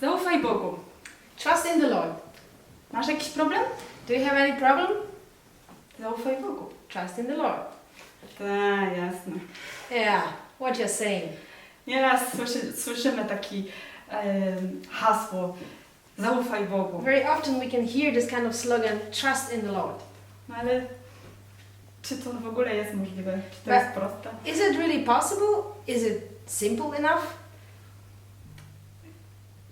Zaufaj Bogu. Trust in the Lord. Masz jakiś problem? Do you have any problem? Zaufaj Bogu. Trust in the Lord. Tak, jasne. Yeah, what you're saying. Nieraz słyszy, słyszymy taki em, hasło zaufaj Bogu. Very often we can hear this kind of slogan, trust in the Lord. No ale czy to w ogóle jest możliwe? Czy to But- jest proste? Is it really possible? Is it simple enough?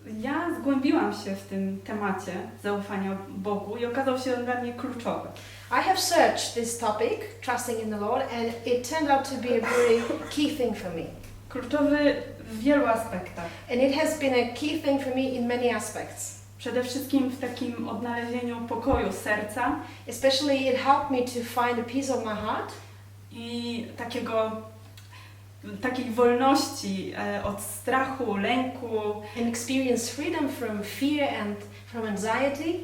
Ja zgłębiłam się w tym temacie zaufania Bogu i okazał się on dla mnie kluczowy. I have searched this topic, trusting in the Lord, and it turned out to be a very key thing for me. Kluczowy w wielu aspektach. And it has been a key thing for me in many aspects. Przede wszystkim w takim odnalezieniu pokoju serca Especially, it helped me to find a peace of my heart i takiego, takiej wolności e, od strachu, lęku. and experience freedom from fear and from anxiety.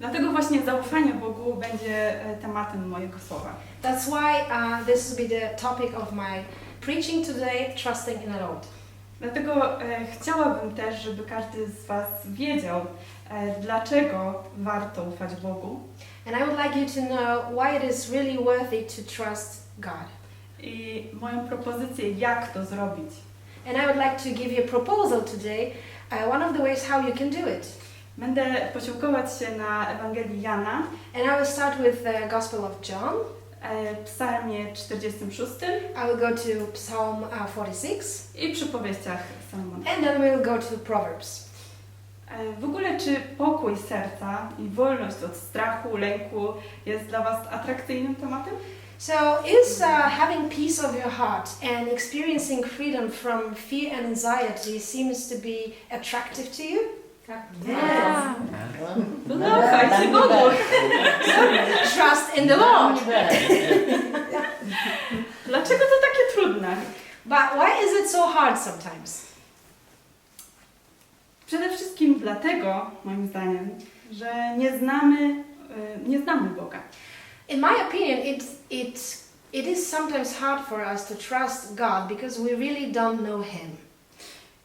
Dlatego właśnie zaufanie Bogu będzie e, tematem mojego słowa. That's why uh, this will be the topic of my preaching today, trusting in the Lord. Dlatego e, chciałabym też, żeby każdy z Was wiedział, e, dlaczego warto ufać Bogu And I would like you to know why it is really worthy to trust God. I moją propozycję, jak to zrobić. And I would like to give you a proposal today, uh, one of the ways how you can do it. Będę posiłkować się na Ewangelii Jana, And I will start with the Gospel of John. e, psalmie 46 I will go to Psalm uh, 46, i przypowieściach Salomona. and then we'll go to Proverbs. E, W ogóle czy pokój serca i wolność od strachu, lęku jest dla Was atrakcyjnym tematem? So, is uh, having peace of your heart and experiencing freedom from fear and anxiety seems to be attractive to you? No zaufajcie Bogu! Trust in the Lord. Dlaczego to takie trudne? But why is it so hard sometimes? Przede wszystkim dlatego, moim zdaniem, że nie znamy, e, nie znamy Boga. In my opinion, it, it, it is sometimes hard for us to trust God because we really don't know Him.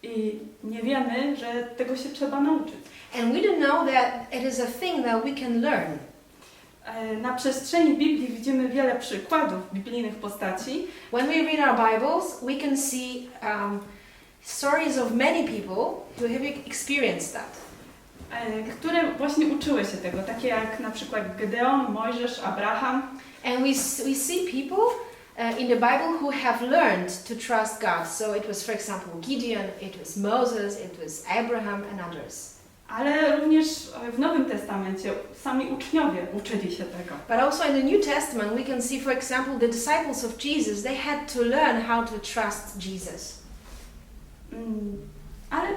I nie wiemy, że tego się trzeba nauczyć. And we don't know that it is a thing that we can learn. E, Na przestrzeni Biblii widzimy wiele przykładów biblijnych postaci, When we read our Bibles, we can see um, stories of many people who have experienced that. E, które właśnie uczyły się tego, takie jak na przykład Gedeon, Mojżesz, Abraham. And we, we see people uh, in the Bible who have learned to trust God. So it was, for example, Gideon, it was Moses, it was Abraham, and others. Ale również e, w Nowym Testamencie sami uczniowie uczyli się tego. But also in the New Testament, we can see, for example, the disciples of Jesus, they had to learn how to trust Jesus. Mm, Ale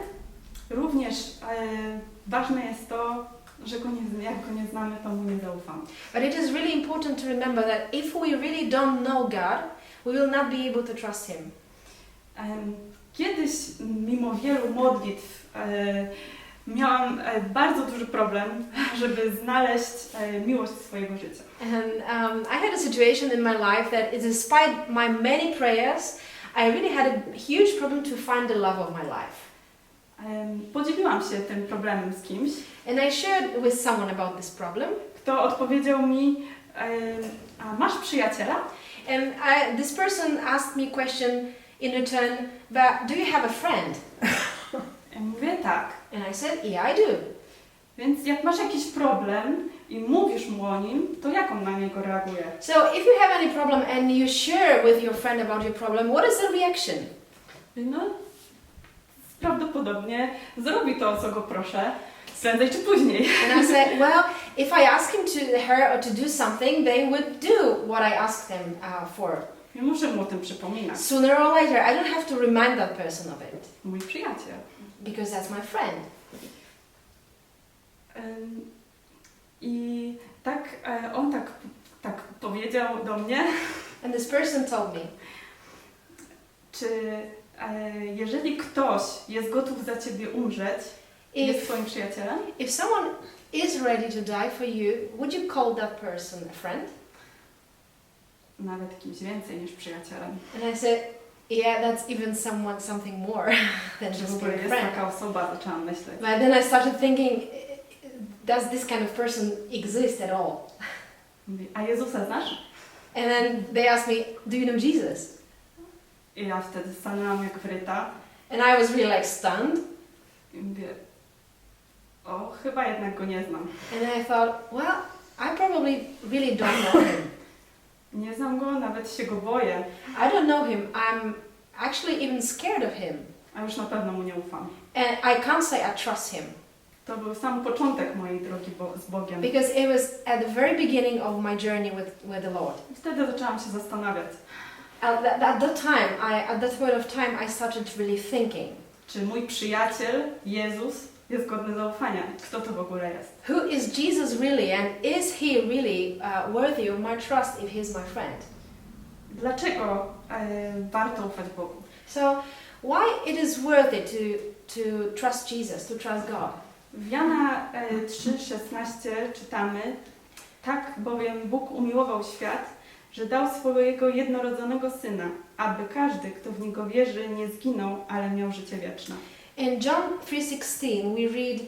również e, ważne jest to, że go nie, jak go nie znamy, to mu nie zaufamy. But it is really important to remember that if we really don't know God, we will not be able to trust Him. Em, Kiedyś, mimo wielu modlitw, e, miałam e, bardzo duży problem, żeby znaleźć e, miłość swojego życia. And um, I had a situation in my life that, despite my many prayers, I really had a huge problem to find the love of my life. Podzieliłam się tym problemem z kimś, And I shared with someone about this problem. kto odpowiedział mi, a masz przyjaciela? And I, this person asked me question in return, but do you have a friend? Ja mówię tak. And I said, yeah, I do. Więc jak masz jakiś problem i mówisz mu o nim, to jak on na niego reaguje? So if you have any problem and you share with your friend about your problem, what is the reaction? No, prawdopodobnie zrobi to, o co go proszę, prędzej czy później. And I said, well, if I ask him to her or to do something, they would do what I asked them uh, for. Nie muszę mu o tym przypominać. Sooner or later, I don't have to remind that person of it Mój przyjaciel. because that's my friend. Ym, I tak, e, on tak, tak powiedział do mnie, And this person told me, czy jeżeli ktoś jest gotów za ciebie umrzeć, jest if, twoim przyjacielem? if someone is ready to die for you, would you call that person a friend? Nawet kimś więcej niż przyjacielem. And I said, Yeah, that's even someone something more than just being a jest friend. taka osoba, zaczęłam myśleć. But then I started thinking, does this kind of person exist at all? A Jezusa znasz? And then they asked me, do you know Jesus? I ja wtedy stanęłam jak wryta And I was really like stunned. i mówię, o, chyba jednak go nie znam. And I thought, well, I probably really don't know him. Nie znam go, nawet się go boję, I don't know him. I'm actually even scared of him. a już na pewno mu nie ufam. And I can't say I trust him To był sam początek mojej drogi bo z Bogiem. because it was at the very beginning of my journey with, with the Lord. I wtedy zaczęłam się zastanawiać, At that, at that time, I, at that point of time, I started really thinking, czy mój przyjaciel, Jezus, jest godny zaufania. Kto to w ogóle jest? who is Jesus really, and is he really uh, worthy of my trust if he's my friend? Dlaczego e, warto ufać Bogu? So, why it is worthy to to trust Jesus, to trust God? W Jana e, 3,16 czytamy Tak bowiem Bóg umiłował świat, że dał swojego jednorodzonego Syna, aby każdy, kto w Niego wierzy, nie zginął, ale miał życie wieczne. In John 3:16 we read,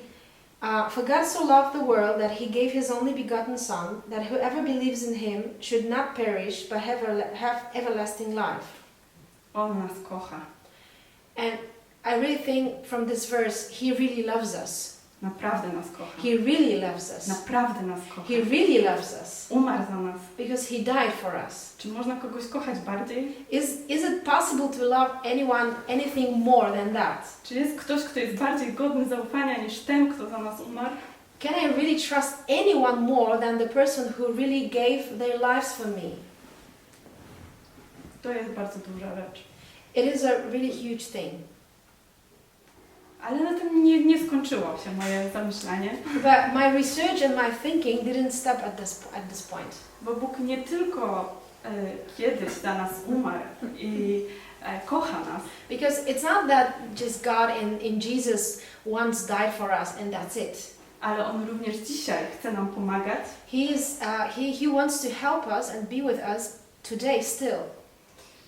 uh, "For God so loved the world that He gave His only begotten Son, that whoever believes in Him should not perish but have, have everlasting life." On nas kocha. And I really think from this verse, He really loves us. Naprawdę nas kocha. He really loves us. Naprawdę nas kocha. He really loves us Umarł za nas. because He died for us. Czy można kogoś kochać bardziej? Is is it possible to love anyone anything more than that? Czy jest ktoś, kto jest bardziej godny zaufania niż ten, kto za nas umarł? Can I really trust anyone more than the person who really gave their lives for me? To jest bardzo duża rzecz. It is a really huge thing. Ale na tym nie, nie skończyło się moje zamyślanie, But my research and my thinking didn't stop at this at this point. bo Bóg nie tylko e, kiedyś za nas umarł i e, kocha nas, Because it's not that just God in, in Jesus once died for us and that's it. ale On również dzisiaj chce nam pomagać. He is uh, he, he wants to help us and be with us today still.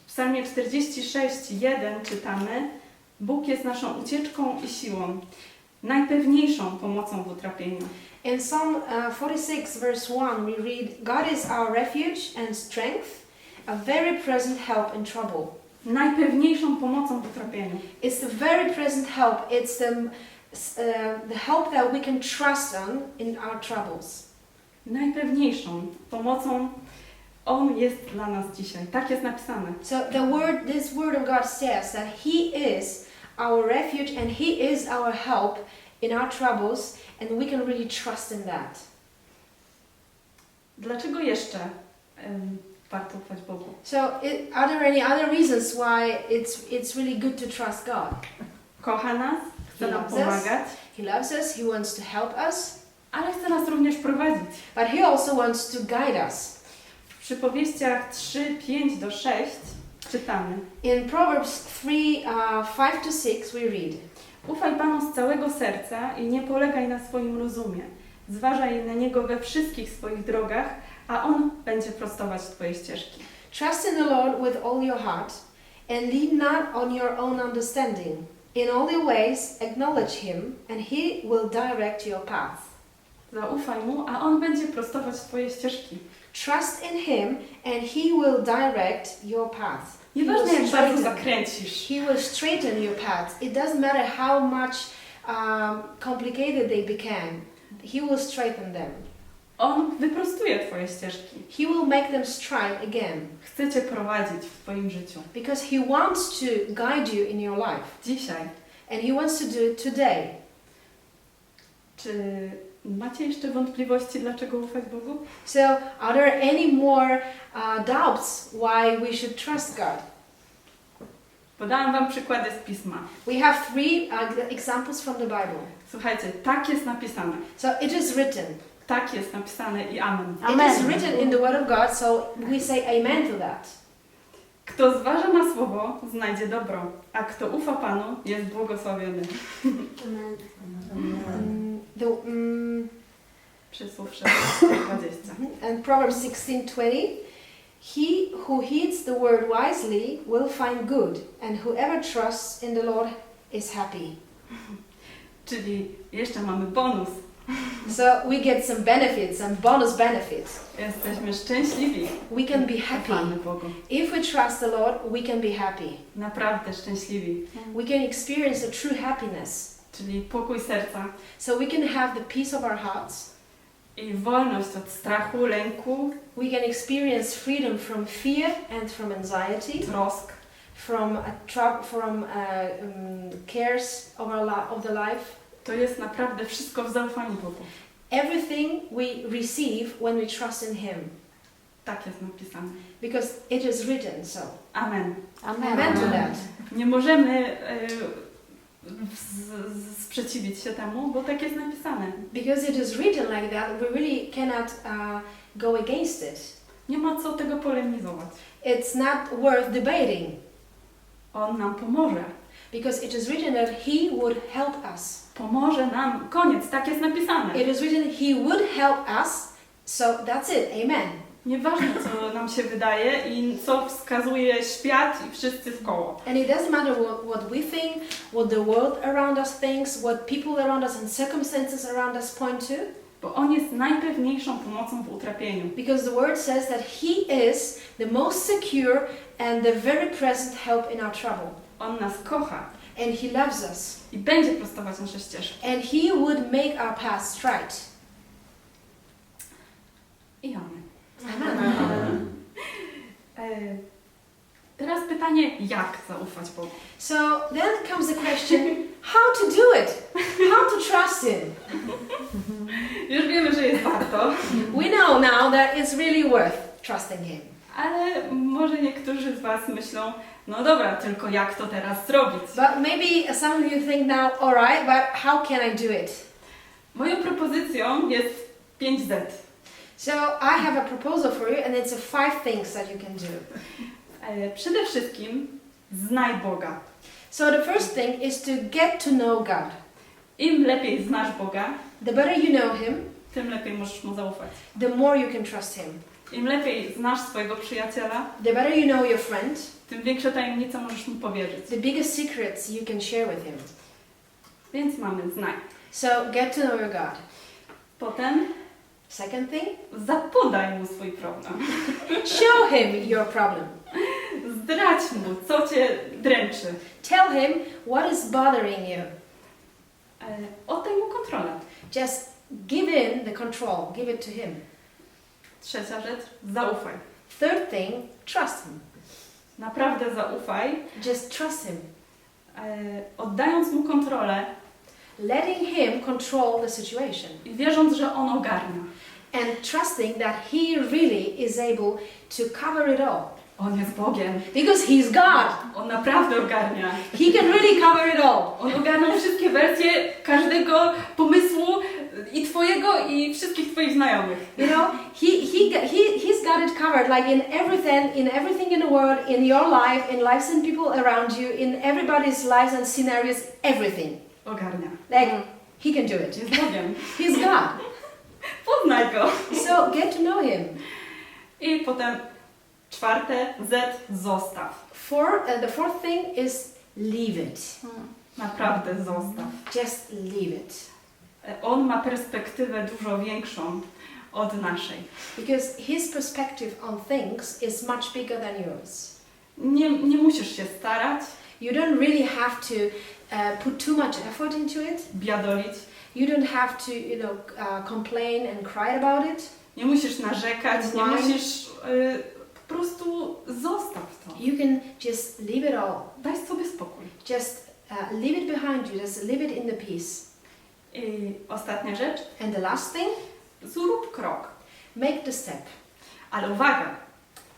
W Psalmie 46:1 czytamy: Bóg jest naszą ucieczką i siłą, najpewniejszą pomocą w utrapieniu. In Psalm uh, 46 verse 1 we read God is our refuge and strength, a very present help in trouble. Najpewniejszą pomocą w utrapieniu. It's the very present help. It's the, uh, the help that we can trust on in our troubles. Najpewniejszą pomocą On jest dla nas dzisiaj. Tak jest napisane. So the word, this word of God says that He is our refuge and He is our help in our troubles, and we can really trust in that. Dlaczego jeszcze em, warto ufać Bogu? So, it, are there any other reasons why it's it's really good to trust God? Kocha nas, chce He nam loves us. pomagać, He loves us. He wants to help us, ale chce nas również prowadzić. but He also wants to guide us. W przypowieściach 3, 5 do 6 czytamy In Proverbs 3, uh, 5 to 6, we read. Ufaj Panu z całego serca i nie polegaj na swoim rozumie. Zważaj na Niego we wszystkich swoich drogach, a On będzie prostować Twoje ścieżki. Trust in the Lord with all your heart, and lean not on your own understanding. In all your ways acknowledge Him, and He will direct your path. Zaufaj Mu, a On będzie prostować Twoje ścieżki. Trust in Him, and He will direct your path. He will, Nieważne jak bardzo straighten, zakręcisz, he will straighten your path. It doesn't matter how much um, complicated they became. He will straighten them. On wyprostuje Twoje ścieżki. He will make them straight again, Chce Cię prowadzić w Twoim życiu. because He wants to guide you in your life, Dzisiaj. and He wants to do it today. Czy macie jeszcze wątpliwości, dlaczego ufać Bogu? So, are there any more uh, doubts why we should trust God? Podałam Wam przykłady z Pisma. We have three uh, examples from the Bible. Słuchajcie, tak jest napisane. So, it is written. Tak jest napisane i amen. It is written in the Word of God, so we say amen to that. Kto zważa na słowo, znajdzie dobro, a kto ufa Panu, jest błogosławiony. Mm, the, mm, Przysłów 20. and Proverbs 16:20, He who heeds the word wisely will find good, and whoever trusts in the Lord is happy. Czyli jeszcze mamy bonus. So we get some benefits, some bonus benefits. Jesteśmy szczęśliwi. We can be happy. Ufamy Bogu. If we trust the Lord, we can be happy. Naprawdę szczęśliwi. We can experience a true happiness. Czyli pokój serca So we can have the peace of our hearts. i wolność od strachu, lęku, We can experience freedom from fear and from anxiety, trosk. from a trou- from uh, um, cares of our of the life. To jest naprawdę wszystko w zaufaniu Bogu. Everything we receive when we trust in Him, Tak jest napisane. because it is written so. Amen. Amen to that. Nie możemy z, sprzeciwić się temu, bo tak jest napisane. Because it is written like that, we really cannot uh, go against it. Nie ma co tego polemizować. It's not worth debating, On nam pomoże. because it is written that He would help us. Pomoże nam. Koniec, tak jest napisane. It is written He would help us, so that's it. Amen. Nieważne, co nam się wydaje i co wskazuje świat i wszyscy w koło. And it doesn't matter what, what we think, what the world around us thinks, what people around us and circumstances around us point to, Bo On jest najpewniejszą pomocą w utrapieniu. because the word says that He is the most secure and the very present help in our trouble. On nas kocha And He loves us. i będzie prostować nasze ścieżki. And He would make our path straight. I Amen. E, teraz pytanie, jak zaufać Bogu? So then comes the question how to do it? How to trust Him? Już wiemy, że jest warto, We know now that it's really worth trusting Him. ale może niektórzy z Was myślą, no dobra, tylko jak to teraz zrobić? But maybe some of you think now, alright, but how can I do it? Moją propozycją jest 5Z. So I have a proposal for you, and it's a five things that you can do. E, przede wszystkim znaj Boga. So the first thing is to get to know God. Im lepiej znasz Boga, The better you know Him, tym lepiej możesz Mu zaufać. the more you can trust Him. Im lepiej znasz swojego przyjaciela, The better you know your friend, tym większe tajemnice możesz mu powiedzieć. the bigger secrets you can share with Him. Więc mamy znaj. So get to know your God. Potem Second thing, zapodaj mu swój problem. show Him your problem. Zdradź mu, co cię dręczy. Tell Him what is bothering you. E, Oddaj mu kontrolę. Just give in the control, give it to Him. Trzecia rzecz, zaufaj. Third thing, trust Him. Naprawdę zaufaj. Just trust Him. E, Oddając mu kontrolę Letting Him control the situation. i wierząc, że on ogarnia. and trusting that He really is able to cover it all. On jest Bogiem. Because He's God. On naprawdę ogarnia. He can really cover it all. On ogarnia wszystkie wersje każdego pomysłu i twojego i wszystkich twoich znajomych. You know, he, he, he, He's got it covered, like in everything, in everything in the world, in your life, in lives and people around you, in everybody's lives and scenarios, everything. Ogarnia. Like, He can do it. Jest Bogiem. He's God. Poznaj go. So get to know Him. I potem czwarte, Z, zostaw. Four, uh, the fourth thing is leave it. Naprawdę zostaw. Just leave it. On ma perspektywę dużo większą od naszej. Because His perspective on things is much bigger than yours. Nie, nie musisz się starać, You don't really have to uh, put too much effort into it. biadolić, You don't have to, you know, uh, complain and cry about it. nie musisz narzekać, nie musisz... y, po prostu zostaw to. You can just leave it all. Daj sobie spokój. Just uh, leave it behind you. Just leave it in the peace. I ostatnia rzecz, And the last thing, zrób krok. make the step. Ale uwaga,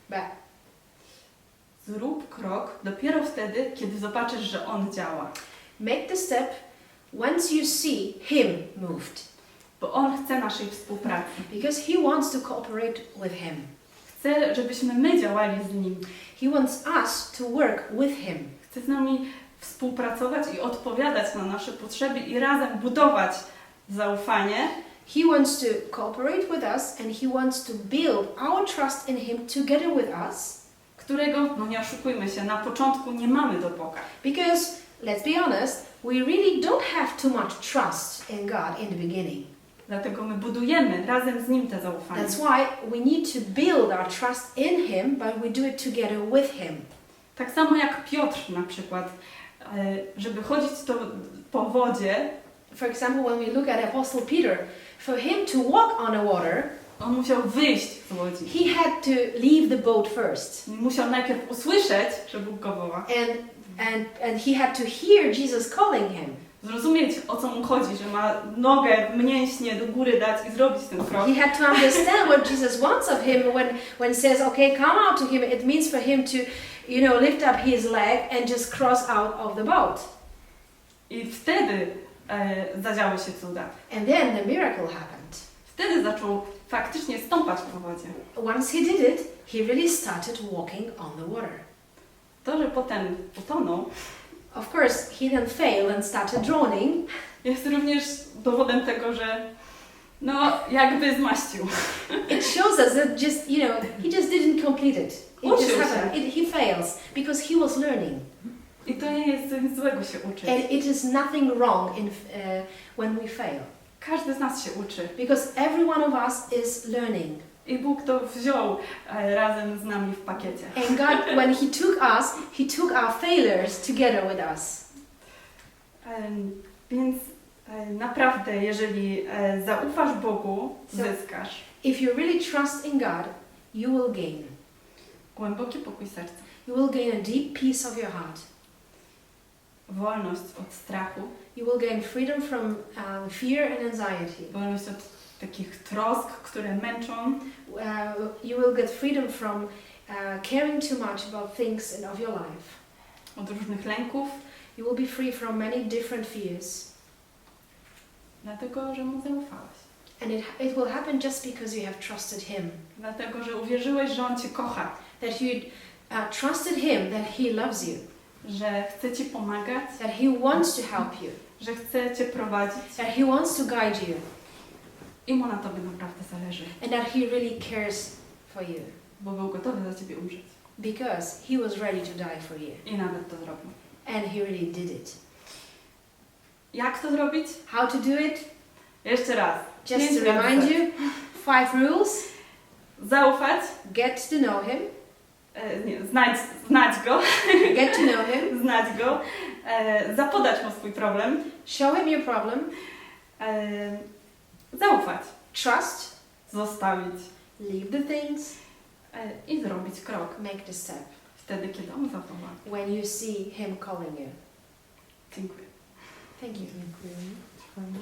But zrób krok dopiero wtedy, kiedy zobaczysz, że on działa. Make the step once you see Him moved. Bo on chce naszej współpracy. Because He wants to cooperate with Him. Chce, żebyśmy my działali z nim. He wants us to work with Him. Chce z nami współpracować i odpowiadać na nasze potrzeby i razem budować zaufanie, He wants to cooperate with us and He wants to build our trust in Him together with us którego, no nie oszukujmy się, na początku nie mamy do Boga. because, let's be honest, we really don't have too much trust in God in the beginning. Dlatego my budujemy razem z Nim te zaufanie. That's why we need to build our trust in Him, but we do it together with Him. Tak samo jak Piotr na przykład, e, żeby chodzić to po wodzie, For example, when we look at Apostle Peter, for him to walk on the water, on musiał wyjść z łodzi. he had to leave the boat first. Musiał najpierw usłyszeć, że Bóg go woła, And, and, and he had to hear Jesus calling him. zrozumieć o co mu chodzi, że ma nogę, mięśnie do góry dać i zrobić ten krok. He had to understand what Jesus wants of him when, when says, okay, come out to him. It means for him to, you know, lift up his leg and just cross out of the boat. I wtedy e, zadziały się cuda. And then the miracle happened. Wtedy zaczął faktycznie stąpać po wodzie. Once he did it, he really started walking on the water. To, że potem utonął, Of course, he then failed and started drowning, jest również dowodem tego, że no jakby zmaścił. it shows us that just you know he just didn't complete it. It Uczył just się. happened. It, he fails because he was learning, I to nie jest nic złego się uczyć. and it is nothing wrong in uh, when we fail Każdy z nas się uczy. because every one of us is learning. I Bóg to wziął e, razem z nami w pakiecie. And God, when He took us, He took our failures together with us. Em, Więc e, naprawdę, jeżeli e, zaufasz Bogu, zyskasz If you really trust in God, you will gain. głęboki pokój serca, You will gain a deep peace of your heart. wolność od strachu, You will gain freedom from um, fear and anxiety. wolność od takich trosk, które męczą, Uh, you will get freedom from uh, caring too much about things in, of your life. od różnych lęków, You will be free from many different fears. dlatego, że Mu zaufałeś. And it, it will happen just because you have trusted Him. Dlatego, że uwierzyłeś, że On Cię kocha, That you uh, trusted Him, that He loves you, że chce Ci pomagać, that He wants to help you, że chce Cię prowadzić that He wants to guide you, i Mu na Tobie naprawdę zależy, and that He really cares for you bo był gotowy za Ciebie umrzeć. because He was ready to die for you. I nawet to zrobił. And He really did it. Jak to zrobić? How to do it? Jeszcze raz. Just Pięć to remind razy. you five rules Zaufać, get to know Him, e, nie, znać, znać Go, get to know Him, znać Go, e, zapodać Mu swój problem, show Him your problem, e, zaufać, trust, zostawić leave the things, e, i zrobić krok make the step wtedy, kiedy On zawoła. when you see Him calling you. Dziękuję. Thank you.